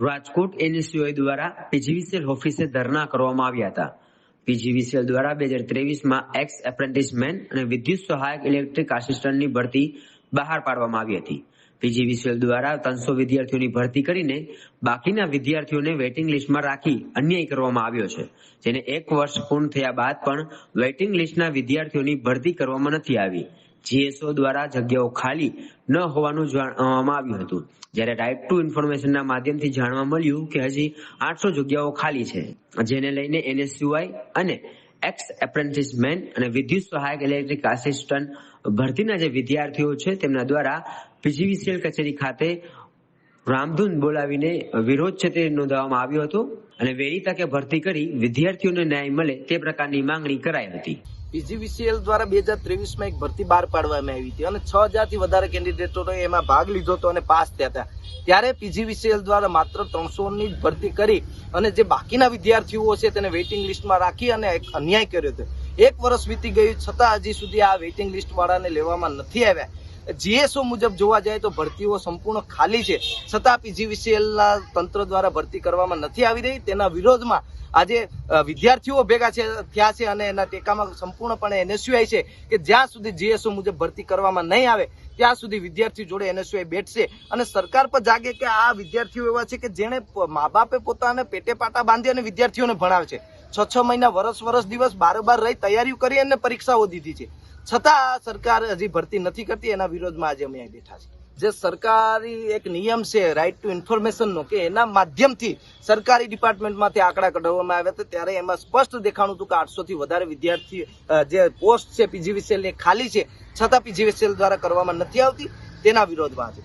Rajkot NSUI દ્વારા PGVCL ઓફિસે ધરના કરવામાં આવ્યા હતા. પીજીવીસીએલ દ્વારા બે હજાર ત્રેવીસમાં એક્સ એપ્રેન્ટિસમેન અને વિદ્યુત સહાયક ઇલેક્ટ્રિક આસિસ્ટન્ટની ભરતી બહાર પાડવામાં આવી હતી. પીજીવીસીએલ દ્વારા ત્રણસો વિદ્યાર્થીઓની ભરતી કરીને બાકીના વિદ્યાર્થીઓને વેઇટિંગ લિસ્ટમાં રાખી અન્યાય કરવામાં આવ્યો છે. જેને એક વર્ષ પૂર્ણ થયા બાદ પણ વેઇટિંગ લિસ્ટના વિદ્યાર્થીઓની ભરતી કરવામાં નથી આવી. જીએસઓ દ્વારા જગ્યાઓ ખાલી ન હોવાનું જાણવામાં આવ્યું હતું. જ્યારે રાઇટ ટુ ઇન્ફોર્મેશનના માધ્યમથી જાણવા મળ્યું કે હજી આઠસો જગ્યાઓ ખાલી છે. જેને લઈને એનએસયુઆઈ અને એક્સ એપ્રેન્ટિસમેન અને વિદ્યુત સહાયક ઇલેક્ટ્રિક આસિસ્ટન્ટ ભરતીના જે વિદ્યાર્થીઓ છે તેમના દ્વારા પીજીવીસીએલ કચેરી ખાતે રામધૂન બોલાવીને વિરોધ છે તે નોંધાવવામાં આવ્યો હતો અને વેરી તકે ભરતી કરી વિદ્યાર્થીઓને ન્યાય મળે તે પ્રકારની માંગણી કરાઈ હતી. પીજીવીસીએલ દ્વારા બે હજાર ત્રેવીસમાં એક ભરતી બહાર પાડવામાં આવી હતી અને છ હજારથી વધારે કેન્ડિડેટોએ એમાં ભાગ લીધો હતો અને પાસ થયા હતા. ત્યારે પીજીવીસીએલ દ્વારા માત્ર ત્રણસોની જ ભરતી કરી અને જે બાકીના વિદ્યાર્થીઓ છે તેને વેઇટિંગ લિસ્ટમાં રાખી અને એક અન્યાય કર્યો હતો. એક વર્ષ વીતી ગયું છતાં હજી સુધી આ વેઇટિંગ લિસ્ટવાળાને લેવામાં નથી આવ્યા. જીએસઓ મુજબ જોવા જાય તો ભરતીઓ સંપૂર્ણ ખાલી છે. છતાં પીજીવીસીએલના તંત્ર દ્વારા ભરતી કરવામાં નથી આવી રહી. તેના વિરોધમાં આજે વિદ્યાર્થીઓ ભેગા છે, થયા છે અને એના ટેકામાં સંપૂર્ણપણે એનએસયુઆઈ છે કે જ્યાં સુધી જીએસઓ મુજબ ભરતી કરવામાં નહીં આવે, ત્યાં સુધી વિદ્યાર્થીઓ જોડે એનએસયુઆઈ બેઠશે. અને સરકાર પર જાગે કે આ વિદ્યાર્થીઓ એવા છે કે જેણે મા બાપે પોતાને પેટે પાટા બાંધી અને વિદ્યાર્થીઓને ભણાવે છે. છ છ મહિના વરસ વરસ દિવસ બાર બાર રહી તૈયારીઓ કરી અને પરીક્ષાઓ દીધી છે. છતાં સરકાર હજી ભરતી નથી કરતી, એના વિરોધમાં આજે અમે અહીં બેઠા છે જે સરકારી એક નિયમ છે રાઇટ ટુ ઇન્ફોર્મેશનનો કે એના માધ્યમથી સરકારી ડિપાર્ટમેન્ટમાંથી આંકડા કઢાવવામાં આવ્યા હતા. ત્યારે એમાં સ્પષ્ટ દેખાણું હતું કે આઠસોથી વધારે વિદ્યાર્થી જે પોસ્ટ છે પીજીવીસીએલની ખાલી છે, છતાં પીજીવીસીએલ દ્વારા કરવામાં નથી આવતી. તેના વિરોધમાં આજે